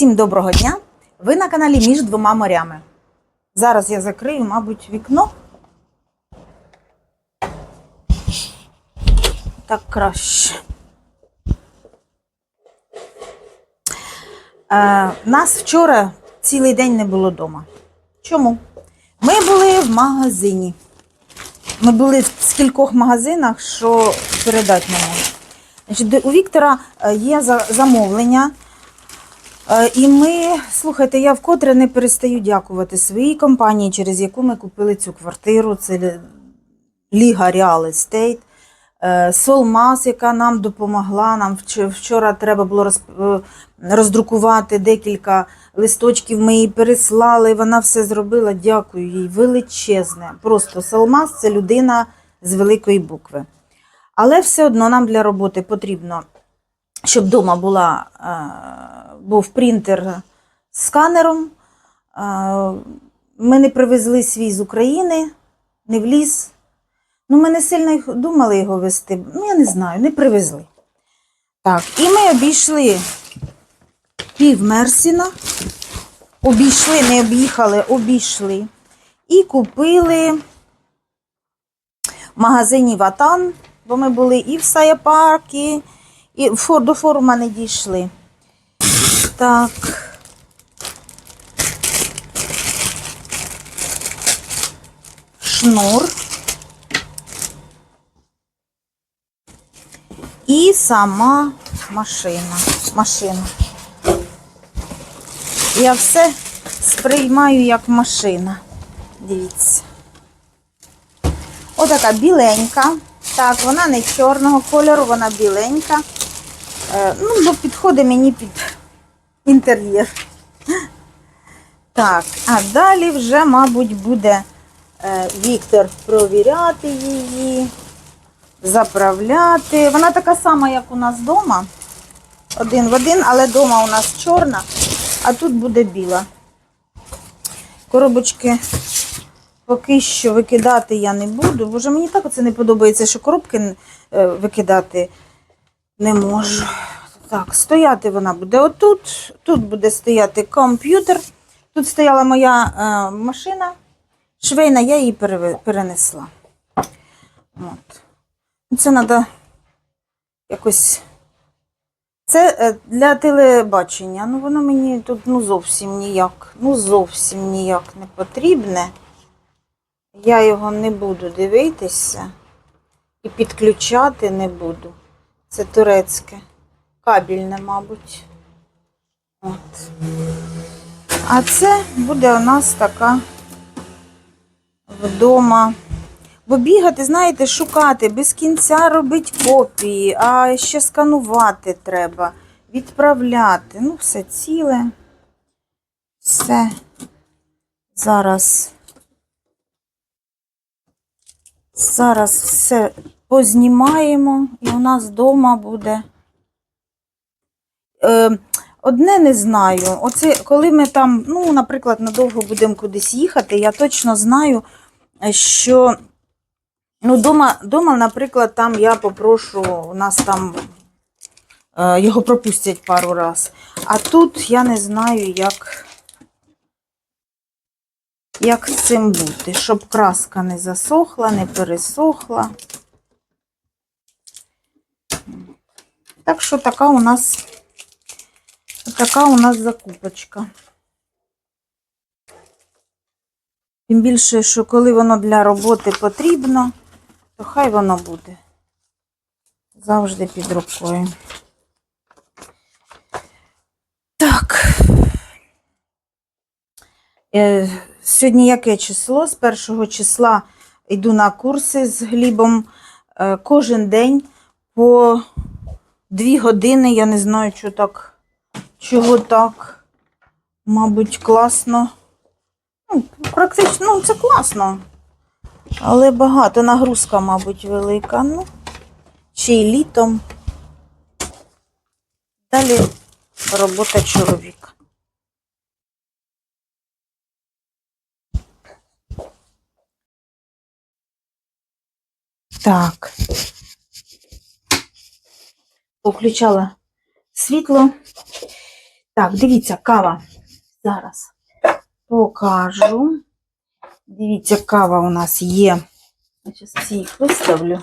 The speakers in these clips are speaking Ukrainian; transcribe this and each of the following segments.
Всім доброго дня! Ви на каналі Між двома морями. Зараз я закрию, мабуть, вікно. Так краще. Е, нас вчора цілий день не було вдома. Чому? Ми були в магазині. Ми були в скількох магазинах, що передати не. Значить, у Віктора е, є за- замовлення. Е, І ми, слухайте, я вкотре не перестаю дякувати своїй компанії, через яку ми купили цю квартиру. Це Ліга Real Estate. Е, Солмас, яка нам допомогла. Нам вчора треба було е, роздрукувати декілька листочків. Ми їй переслали. Вона все зробила. Дякую їй. Величезне. Просто Солмас це людина з великої букви. Але все одно нам для роботи потрібно, щоб вдома була, е, був принтер з сканером. Е, Ми не привезли свій з України, не вліз. Ну, ми не сильно думали його вести. Ну, я не знаю, не привезли. Так, і ми обійшли пів Мерсіна. Обійшли, не об'їхали, обійшли. І купили в магазині Ватан, бо ми були і в Саяпаркі, і фор, до форума не дійшли. Так. Шнур. І сама машина. Машина. Я все сприймаю як машина. Дивіться. Отака біленька. Так, вона не чорного кольору, вона біленька. Е, ну, бо підходить мені під інтер'єр. Так, а далі вже, мабуть, буде е, Віктор провіряти її, заправляти. Вона така сама, як у нас вдома. Один в один, але вдома у нас чорна, а тут буде біла. Коробочки поки що викидати я не буду. Боже, мені так оце не подобається, що коробки е, викидати не можу. Так, стояти вона буде отут. Тут буде стояти комп'ютер. Тут стояла моя е, машина швейна, я її перенесла. От. Це треба якось. Це е, для телебачення. Ну, воно мені тут ну, зовсім ніяк, ну зовсім ніяк не потрібне. Я його не буду дивитися і підключати не буду. Це турецьке. Кабельне, мабуть. От. А це буде у нас така вдома. Бо бігати, знаєте, шукати, без кінця робити копії, а ще сканувати треба, відправляти. Ну, все ціле. Все. Зараз. Зараз все познімаємо, і у нас вдома буде. Е, одне не знаю. Оце коли ми там, ну, наприклад, надовго будемо кудись їхати, я точно знаю, що ну, дома, дома, наприклад, там я попрошу, у нас там е, його пропустять пару раз. А тут я не знаю, як, як з цим бути, щоб краска не засохла, не пересохла. Так що така у нас така у нас закупочка. Тим більше, що коли воно для роботи потрібно, то хай воно буде завжди під рукою. Так. Е, Сьогодні яке число? З першого числа йду на курси з Глібом. Е, Кожен день по дві години. Я не знаю, що так, чого так. Мабуть, класно. Ну, практично, ну, це класно. Але багато нагрузка, мабуть, велика. Ну, ще й літом. Далі робота чоловіка. Так. Включала світло. Так, дивіться, кава. Зараз покажу. Дивіться, кава у нас є. Я зараз ці їх виставлю.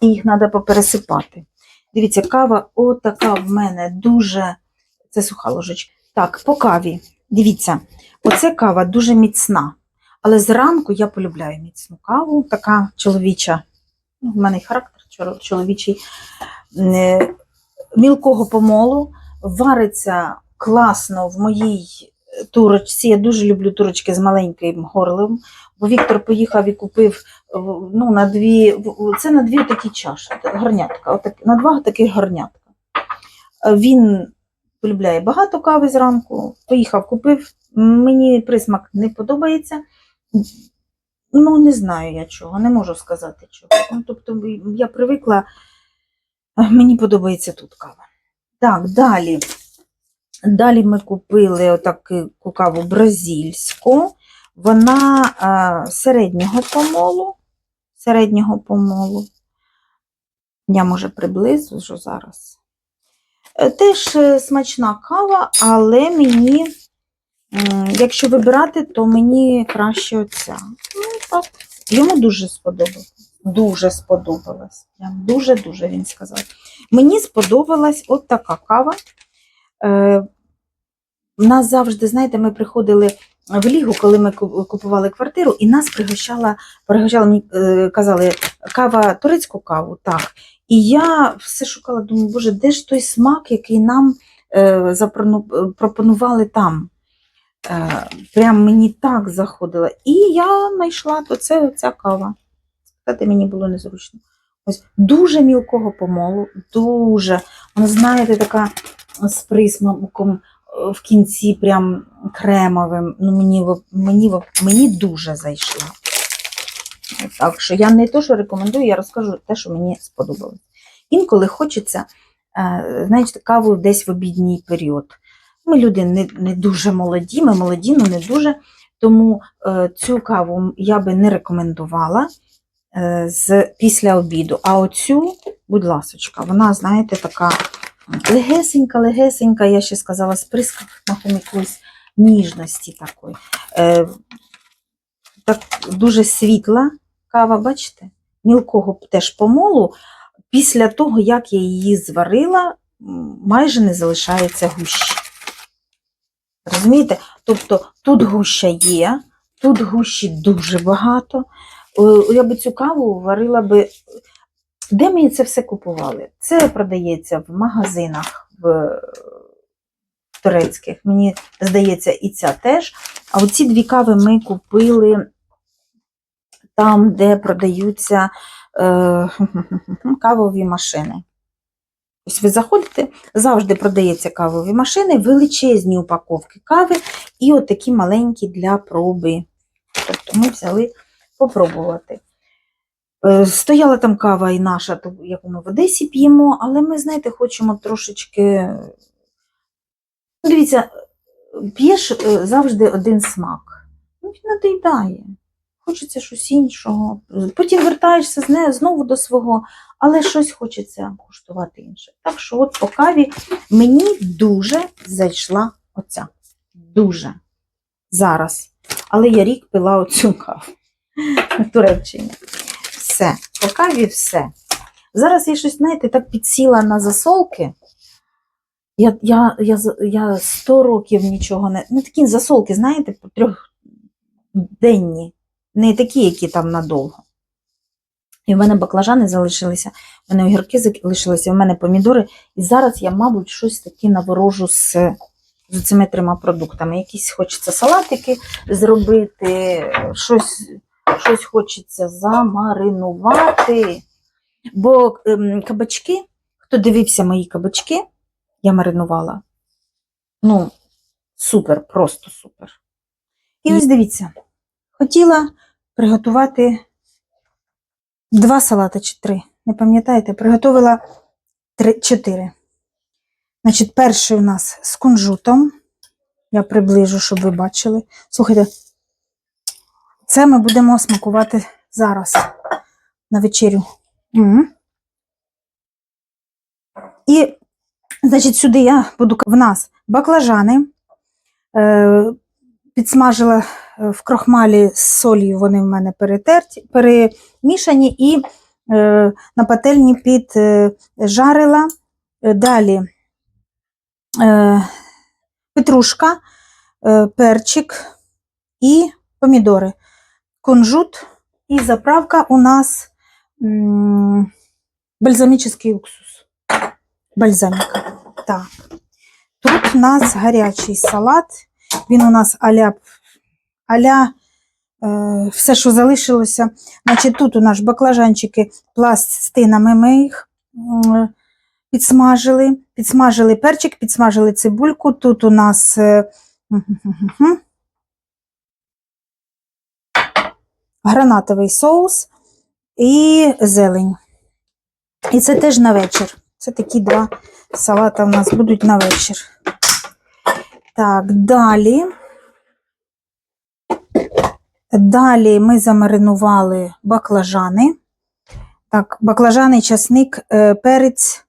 І їх треба попересипати. Дивіться, кава отака в мене дуже. Це суха ложечка. Так, по каві. Дивіться, оце кава дуже міцна. Але зранку я полюбляю міцну каву, така чоловіча. Ну, в мене характер чоловічий. Мілкого помолу. Вариться класно в моїй турочці. Я дуже люблю турочки з маленьким горлем. Бо Віктор поїхав і купив ну, на дві, це на дві такі чаші, горнятка, отак, на два таких горнятка. Е, Він полюбляє багато кави зранку, поїхав, купив. Мені присмак не подобається. Ну, не знаю я чого, не можу сказати чого. Ну, тобто я привикла, мені подобається тут кава. Так, далі. Далі ми купили отаку каву бразильську. Вона е, середнього помолу. Середнього помолу. Я може приблизу зараз. Е, Теж е, смачна кава, але мені, якщо вибирати, то мені краще оця. Ну, так. Йому дуже сподобалось. Дуже сподобалось. Прям дуже-дуже він сказав. Мені сподобалась от така кава. Е, нас завжди, знаєте, ми приходили в Лігу, коли ми купували квартиру, і нас пригощала, пригощала мені е, казали, кава, турецьку каву, так. І я все шукала, думаю, боже, де ж той смак, який нам е, запрону- е, пропонували там. Е, прям мені так заходила. І я знайшла, то це ця кава. Сказати мені було незручно. Ось дуже мілкого помолу, дуже. Вона, знаєте, така з присмаком е, в кінці прям кремовим. Ну, мені, мені, мені дуже зайшла. Так що я не то, що рекомендую, я розкажу те, що мені сподобалось. Інколи хочеться, е, знаєте, каву десь в обідній період. Ми люди не, не дуже молоді, ми молоді, але не дуже. Тому е, цю каву я би не рекомендувала е, з, після обіду. А оцю, будь ласочка, вона, знаєте, така легесенька, легесенька, я ще сказала, з присмаком якоїсь ніжності такої. Е, так, дуже світла кава, бачите? Мілкого теж помолу. Після того, як я її зварила, майже не залишається гущі. Розумієте? Тобто тут гуща є, тут гущі дуже багато. Е, Я би цю каву варила би. Де ми це все купували? Це продається в магазинах в турецьких. Мені здається, і ця теж. А оці дві кави ми купили там, де продаються е, кавові машини. Ось ви заходите, завжди продається кавові машини, величезні упаковки кави і отакі маленькі для проби. Тобто ми взяли попробувати. Е, Стояла там кава і наша, яку ми в Одесі п'ємо, але ми, знаєте, хочемо трошечки. Ну, Дивіться, п'єш е, завжди один смак. Ну, він надоїдає. Хочеться щось іншого. Потім вертаєшся з нею знову до свого, але щось хочеться куштувати інше. Так що, от по каві мені дуже зайшла оця. Дуже. Зараз. Але я рік пила оцю каву Туреччині. Все, по каві все. Зараз я щось, знаєте, так підсіла на засолки. Я, я, я, я 100 років нічого не. Ну, такі засолки, знаєте, трьохденні, не такі, які там надовго. І в мене баклажани залишилися, в мене огірки залишилися, в мене помідори. І зараз я, мабуть, щось таке наворожу з, з цими трьома продуктами. Якісь хочеться салатики зробити, щось, щось хочеться замаринувати. Бо ем, кабачки, хто дивився мої кабачки, я маринувала. Ну, супер, просто супер. І ось дивіться, хотіла приготувати два салати чи три. Не пам'ятаєте, приготувала три, чотири. Значить, перший у нас з кунжутом. Я приближу, щоб ви бачили. Слухайте, це ми будемо смакувати зараз на вечерю. М. І, значить, сюди я буду в нас баклажани. Е, підсмажила е, в крохмалі з солью, вони в мене перетерті, перемішані і е, на пательні піджарила. Е, Далі е, петрушка, е, перчик і помідори, кунжут і заправка у нас м, бальзамічний уксус. Бальзаміка. Так. Тут у нас гарячий салат. Він у нас аля, аля е, все, що залишилося. Значить, тут у нас баклажанчики пластинами ми їх м, підсмажили. Підсмажили перчик, підсмажили цибульку. Тут у нас е, гранатовий соус і зелень. І це теж на вечір. Це такі два салата у нас будуть на вечір. Так, далі. Далі ми замаринували баклажани. Так, баклажани, часник, е, перець,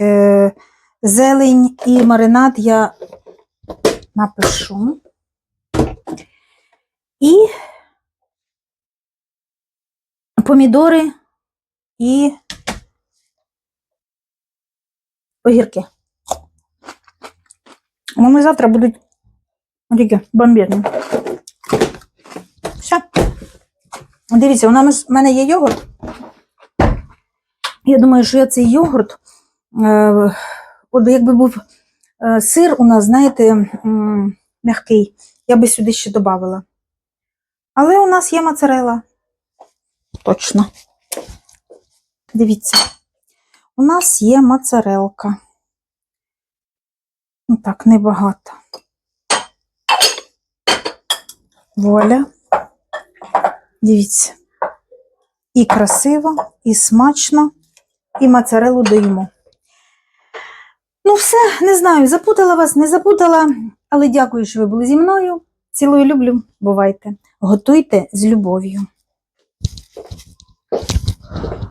е, зелень і маринад я напишу. І помідори і огірки. Вони завтра будуть такі бомбірні. Все. Дивіться, у нас- у мене є йогурт. Я думаю, що я цей йогурт, е, от якби був е, сир у нас, знаєте, м'який, я би сюди ще додавала. Але у нас є моцарела. Точно. Дивіться, у нас є моцарелка. Ну так, небагато. Вуаля. Дивіться. І красиво, і смачно, і моцарелу даємо. Ну, все, не знаю, запутала вас, не запутала, але дякую, що ви були зі мною. Цілую люблю. Бувайте. Готуйте з любов'ю. Thank you.